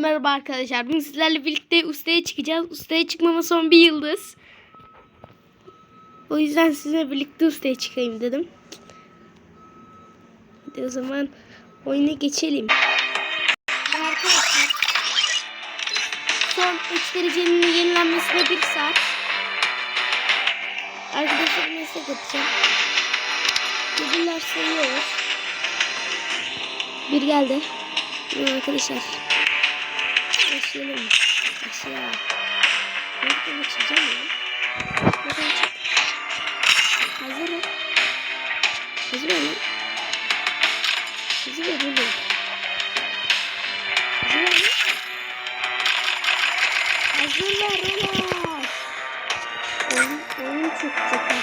Merhaba arkadaşlar. Bugün sizlerle birlikte ustaya çıkacağız. Ustaya çıkmama son bir yıldız. O yüzden sizinle birlikte ustaya çıkayım dedim. Hadi o zaman oyuna geçelim. Arkadaşlar son 3 derecenin yenilenmesine 1 saat. Arkadaşlar meslek yapacağım. Ödüller sayıyoruz. Bir geldi. Arkadaşlar. Başlayalım. Aşağı. Nereden açacağım ya? Nereden çık? Hazır ol. Hazır ol lan. Hazır ol oğlum. Hazır ol lan. Hazırlar oğlum. Oyun, oyun çok çok.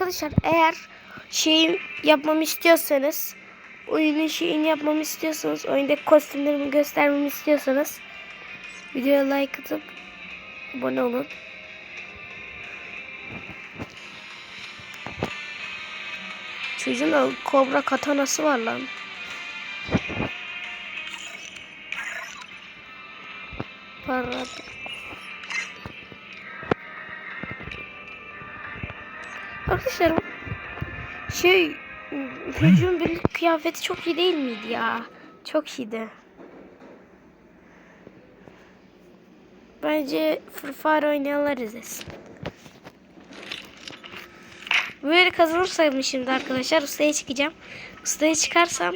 Arkadaşlar eğer şeyin yapmamı istiyorsanız oyunun şeyini yapmamı istiyorsanız oyundaki kostümlerimi göstermemi istiyorsanız videoya like atıp abone olun. Çocuğun kobra katanası var lan. Para Arkadaşlar şey çocuğun bir kıyafeti çok iyi değil miydi ya? Çok iyiydi. Bence Fire oynayanlar izlesin. Böyle kazanırsam şimdi arkadaşlar ustaya çıkacağım. Ustaya çıkarsam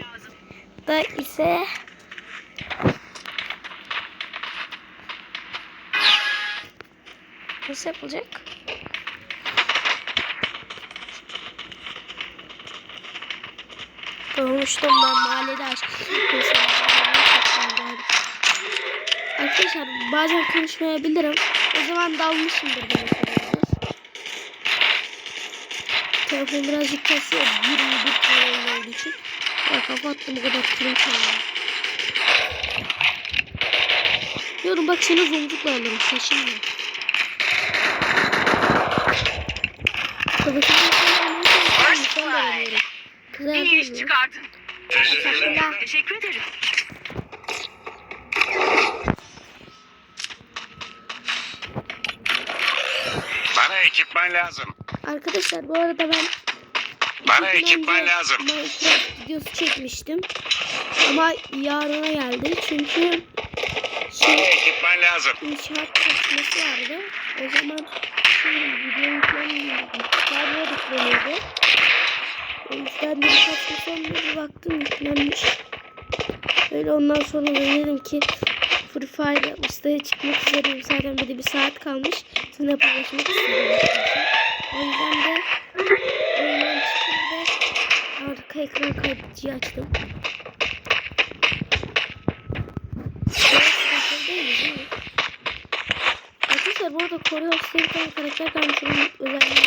da ise nasıl yapılacak? Doğmuştum ben mahallede. Arkadaşlar bazen konuşmayabilirim. O zaman dalmışımdır demek Telefon birazcık kasıyor. 21 tane olduğu için. Ya kapattım o kadar kilim çalıyor. Diyorum bak seni zoncukla alırım saçınla. Tabii ki. Kızar İyi iş çıkardın. Teşekkürler. Teşekkür ederim. Bana ekipman lazım. Arkadaşlar bu arada ben Bana ekipman lazım. Minecraft videosu çekmiştim. Ama yarına geldi çünkü Bana şey ekipman lazım. inşaat çalışması vardı. O zaman şey, video yüklenmiyordu. Yarına yükleniyordu. De birkaç gün sonra bir baktım yüklenmiş. Öyle ondan sonra da dedim ki Free Fire ustaya çıkmak üzereyim. Zaten bir de bir saat kalmış. Sizinle paylaşmak arkadaşlar. O yüzden de oyundan çıktım ve arka ekran kaydediciyi açtım. Arkadaşlar bu arada Koreos diye bir tane karakter kalmış. Özelliği.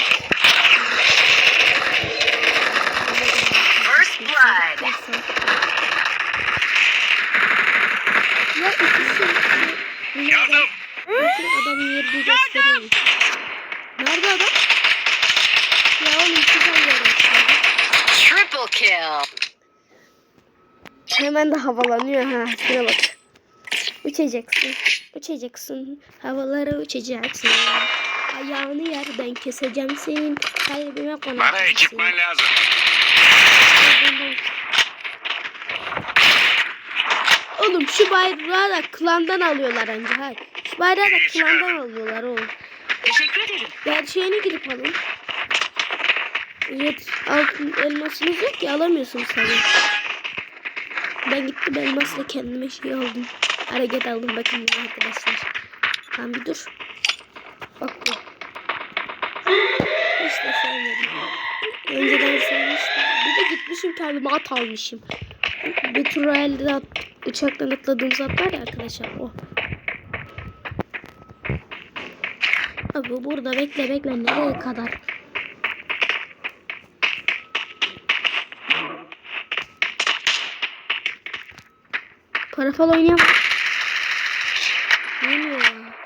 First blood. Ya ikisi. Yardım. Bakın adamın yerini gösteriyorum. Nerede adam? Ya oğlum tane görüyorum. Triple kill. Hemen de havalanıyor ha. Şuna bak. Uçacaksın. Uçacaksın. Havalara uçacaksın. Ayağını yerden keseceğim senin. Kalbime konacaksın. Bana ekipman lazım. Oğlum şu bayrağı da klandan alıyorlar anca. Hayır. Şu bayrağı da klandan alıyorlar oğlum. Teşekkür ederim. Gerçeğini gidip alın. Evet, altın elmasınız yok ki alamıyorsunuz tabii. Ben gittim elmasla kendime şey aldım. Hareket aldım bakın arkadaşlar. Tamam bir dur. Bak bu. Hiç de sevmedim. Önceden sevmiştim. Bir de gitmişim kendime at almışım. Elde at, uçaktan atladığımız at var ya arkadaşlar o. Abi burada bekle bekle nereye kadar? Para falan oynayamam. Yemiyor ya.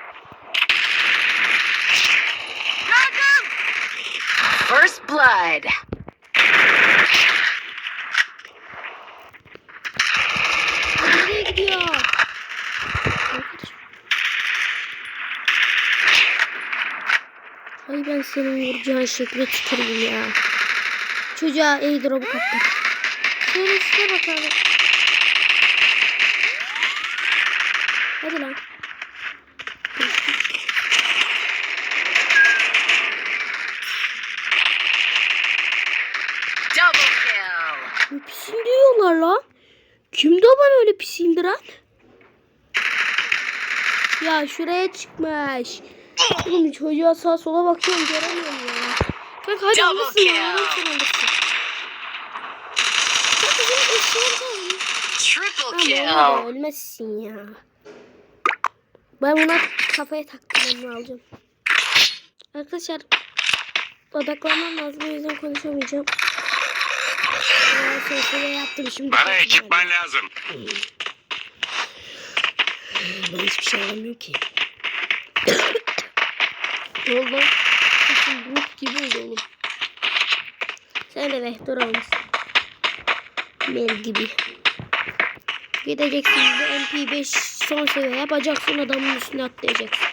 blood. Nereye gidiyor? Arkadaş. Ay ben şekle tüküreyim ya. Çocuğa airdrop'u kaptı. Şöyle size bakalım. Hadi lan. Ne pis indiriyorlar lan. Kimdi o bana öyle pis indiren? Ya şuraya çıkmış. Oğlum çocuğa sağa sola bakıyorum göremiyorum ya. Kanka hadi Double alırsın ya. kill. Alırsın alırsın. Kanka benim eşeğim. Triple Ama kill. olmadı, ölmezsin ya. Ben buna kafaya taktım onu alacağım. Arkadaşlar odaklanmam lazım o yüzden konuşamayacağım. Ya sesle yaptım şimdi. Bana ekipman lazım. Ben hiçbir şey alamıyorum ki. ne oldu? Ruh gibi oldu. Sen de vektör almışsın. Mel gibi. Gideceksin bir MP5 son seviye yapacaksın adamın üstüne atlayacaksın.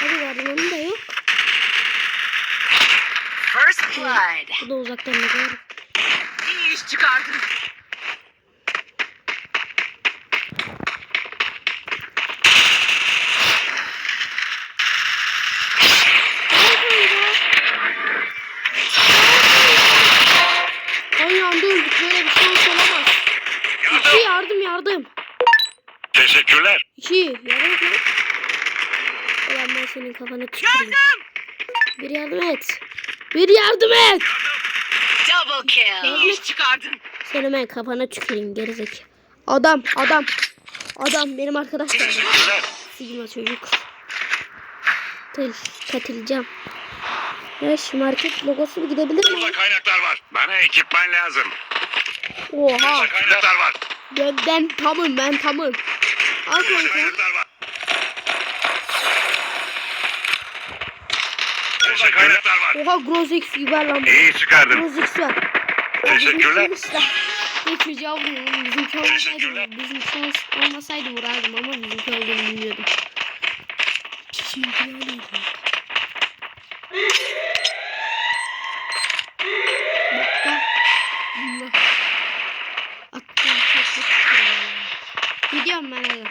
Hadi vardım onun da yok. First blood. Bu da uzaktan bakıyorum. İyi iş çıkardın. Öldük böyle bir şey olamaz. İki Yardım. yardım yardım. Teşekkürler. İki yardım et. Ulan ben senin kafana tüküreyim. Bir yardım et. Bir yardım et. Double kill. İyi iş çıkardın. Senin ben kafana tüküreyim gerizek. Adam adam. Adam benim arkadaşım. Teşekkürler. Sigma çocuk. Tel katılacağım. Ya şu market logosu gidebilir mi? Burada kaynaklar var. Bana ekipman lazım. Oha. Burada kaynaklar var. Ben, ben tamım ben tamım. Al kanka. kaynaklar var. Burada kaynaklar var. Oha Grozix ver lan. İyi çıkardın. Grozix ver. O Teşekkürler. Ne çocuğa vuruyorum. Bizimki olmasaydı, bizimki ol- olmasaydı vurardım ama bizimki olduğunu bilmiyordum. Şimdi öyleydi. Bak da. Allah. Attım çok kötü. Gidiyorum ben hadi.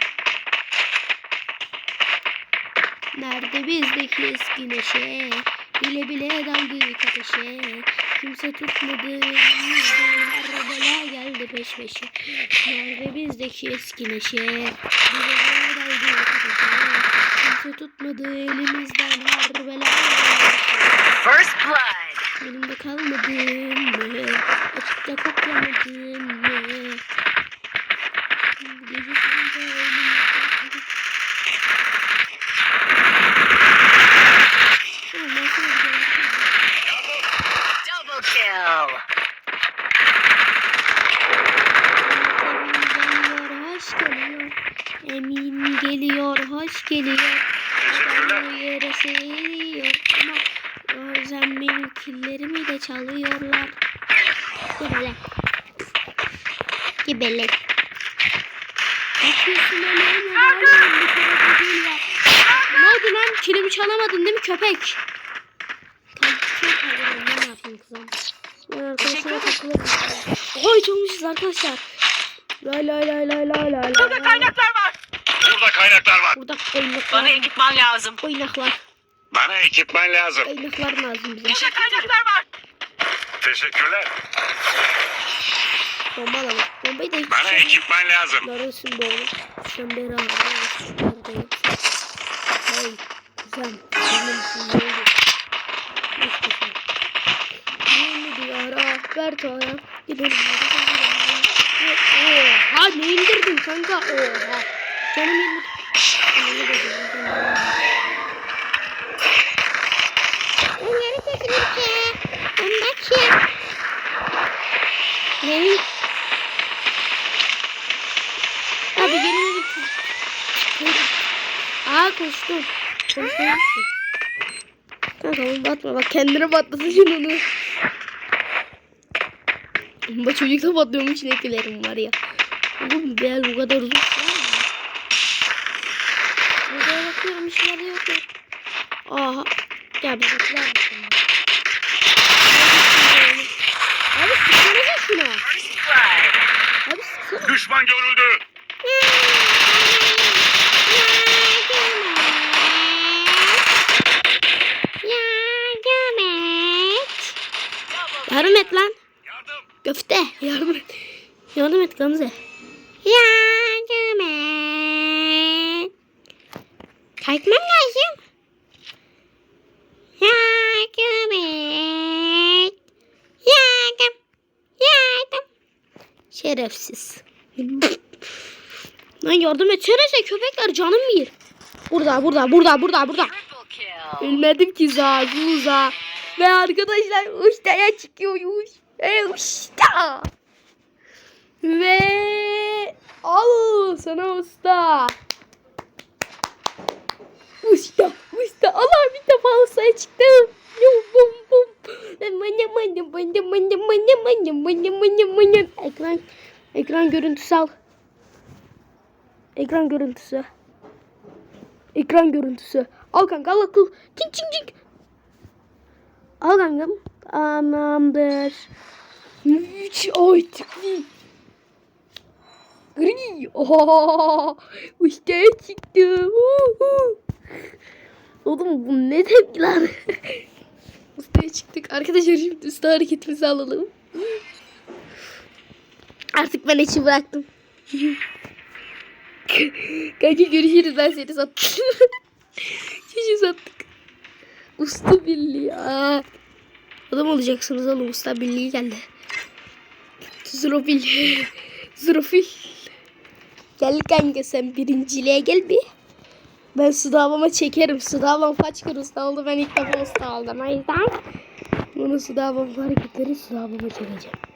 Nerede bizdeki eski neşe? Bile bile daldık ateşe. Kimse tutmadı. Bela geldi peş peşe. Nerede bizdeki eski neşe? Bile bile daldık ateşe. Kimse tutmadı elimizden geldi. First blood. Elimde kalmadın mı? Açıkta koklamadın mı? Gece sonunda elimde kalmadın. Oğlum ben sana bir şey Double kill. Emin geliyor, hoş geliyor. Teşekkürler. Adamı yere seriyor ama bazen benim killerimi de çalıyorlar. Gebele. Gebele. Bakıyorsun öyle hala bir kere de değil ya. Ne oldu lan? Kilimi çalamadın değil mi köpek? Ne yapayım kızım? Ben arkadaşlara takılırım. Oy çalmışız arkadaşlar. Lay lay lay lay lay lay. Burada kaynaklar var. Burada kaynaklar var. Burada oynaklar. Bana ekipman lazım. Oynaklar. Bana ekipman lazım. Oynaklar lazım bize. Burada kaynaklar var. Teşekkürler. Bomba alalım. Bombayı da Bana şey ekipman lazım. Neresin bu oğlum? Sen beri abi. Neredeyim? Hey. Sen. Benim için ne oldu? Oldu diyara? Ver tuğra. Gidelim. Oha ne indirdin kanka? Oha. Canım yirmi. Onları kesinlikle. Onlar ki. Benim. Abi gelin gitsin. Aa koştum. Koştum. Kanka bunu batma bak kendine batlasın şimdi onu. Bu çocukla batlıyormuş ne gülerim var ya. Oğlum gel bu kadar uzun. Bakıyorum işlerde yok ya. Aha. Ya bizimkiler mi şimdi? Abi sıksana şuna. Abi sıksana. Düşman görüldü. Yardım et. Lan. Yardım. Köfte. Yardım et. Yardım et Gamze. Yardım et. Kalkmam lazım. Yardım et. Yardım. Yardım. Şerefsiz. Lan yardım etsene köpekler canım mı yer? Burada burada burada burada burada. Ölmedim ki za za. Ve arkadaşlar ustaya çıkıyoruz. E usta. Ve al sana usta. Usta, usta. Allah bir defa ustaya çıktım. Ekran görüntüsü al. Ekran görüntüsü. Ekran görüntüsü. Al kanka al akıl. Çink çink çink. Al kankam. Tamamdır. Üç ay tıklı. Gri. Oha. Çıktım. Uhu. Oğlum bu ne tepkiler? Ustaya çıktık. Arkadaşlar şimdi usta hareketimizi alalım. Artık ben içi bıraktım. Kanka görüşürüz ben seni sattım. Çocuğu sattık. Usta birliği ya. Adam olacaksınız oğlum usta birliği geldi. Zrofil. Zrofil. Gel kanka sen birinciliğe gel bir. Ben sınavıma çekerim. Sınavım kaç kere usta oldu. Ben ilk defa usta oldum. O yüzden bunu sınavım hareketleri sınavıma çekeceğim.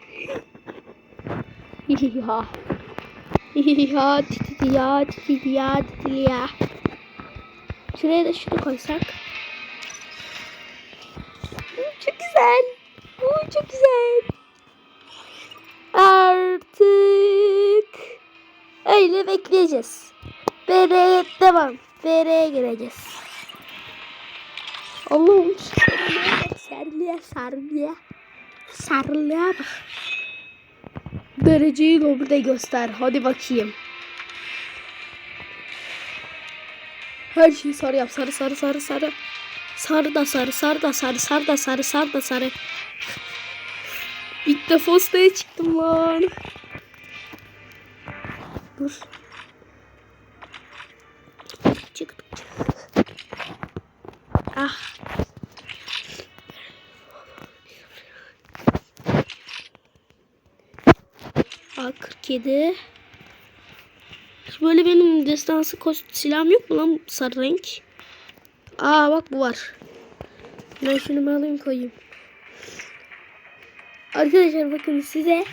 Hihiha. Hihiha tititi ya tititi ya tititi ya. Şuraya da şunu koysak. Çok güzel. Bu çok güzel. Artık öyle bekleyeceğiz. Bereye devam. Bereye gireceğiz. Allah'ım sarlıya sarlıya sarlıya bak. Dereceyi de burada göster. Hadi bakayım. Her şeyi sarı yap. Sarı sarı sarı sarı. Sarı da sarı sarı da sarı sarı da sarı sarı da sarı. İlk defa ustaya çıktım lan. Dur. Çıktık. Ah. A47. Böyle benim destansı silahım yok mu lan sarı renk? Aa bak bu var. Ben şunu alayım koyayım. Arkadaşlar bakın size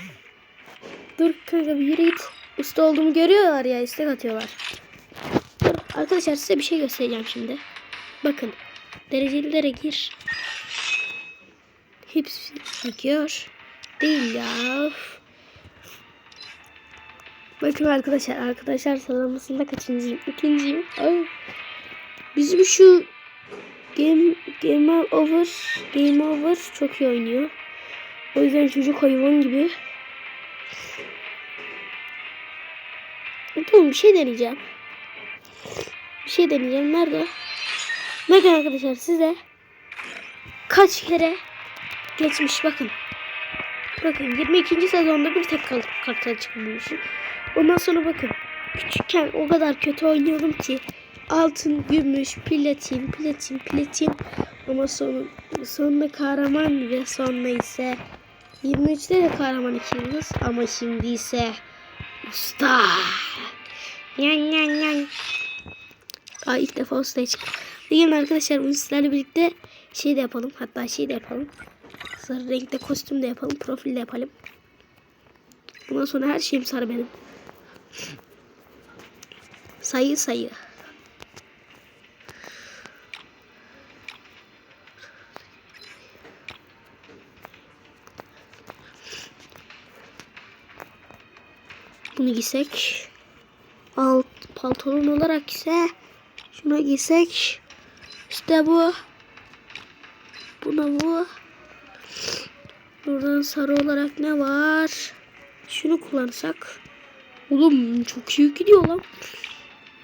Dur kanka bir yürü git. Usta olduğumu görüyorlar ya istek atıyorlar. Dur arkadaşlar size bir şey göstereceğim şimdi. Bakın derecelilere gir. Hepsi çekiyor. Değil ya. Üf. Bakın arkadaşlar arkadaşlar sıralamasında kaçıncıyım? İkinciyim. Ay. Bizim şu Game, Game Over Game Over çok iyi oynuyor. O yüzden çocuk hayvan gibi. Tamam bir şey deneyeceğim. Bir şey deneyeceğim. Nerede? Bakın arkadaşlar size kaç kere geçmiş bakın. Bakın 22. sezonda bir tek kartal çıkmışım. Ondan sonra bakın. Küçükken o kadar kötü oynuyordum ki altın, gümüş, platin, platin, platin ama son, sonunda kahraman ve sonra ise 23'te de kahraman iki yıldız ama şimdi ise usta. Yan yan yan. Daha ilk defa ustaya çıktım. Bugün arkadaşlar bunu birlikte şey de yapalım. Hatta şey de yapalım. Sarı renkte kostüm de yapalım. Profil de yapalım. Bundan sonra her şeyim sarı benim. Sayı sayı. Bunu giysek. Alt pantolon olarak ise şunu giysek. İşte bu. Buna bu. Buradan sarı olarak ne var? Şunu kullansak. Oğlum çok iyi gidiyor lan.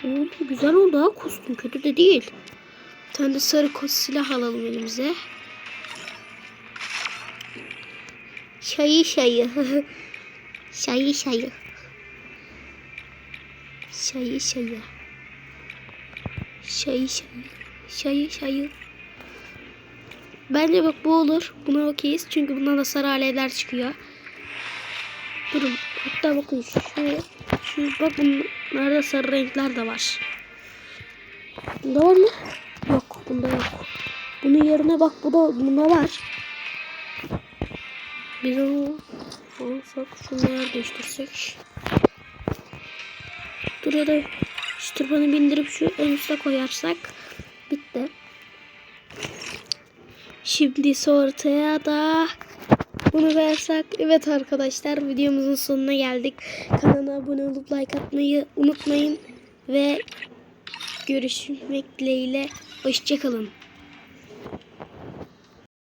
Oğlum güzel oldu ha kostüm. Kötü de değil. Bir tane de sarı kos silah alalım elimize. Şayı şayı. şayı şayı. Şayı şayı. Şayı şayı. Şayı şayı. Bence bak bu olur. Buna okeyiz. Çünkü bundan da sarı alevler çıkıyor. Durun. Hatta bakın şu. Şu bak bunlarda sarı renkler de var. Bunda var mı? Yok. Bunda yok. Bunun yerine bak bu da bunda var. Biz onu alsak şunları değiştirsek. Dur da şu tırpanı bindirip şu en üste koyarsak bitti. Şimdi ortaya da bunu versek. Evet arkadaşlar videomuzun sonuna geldik. Kanala abone olup like atmayı unutmayın. Ve görüşmek dileğiyle. Hoşçakalın.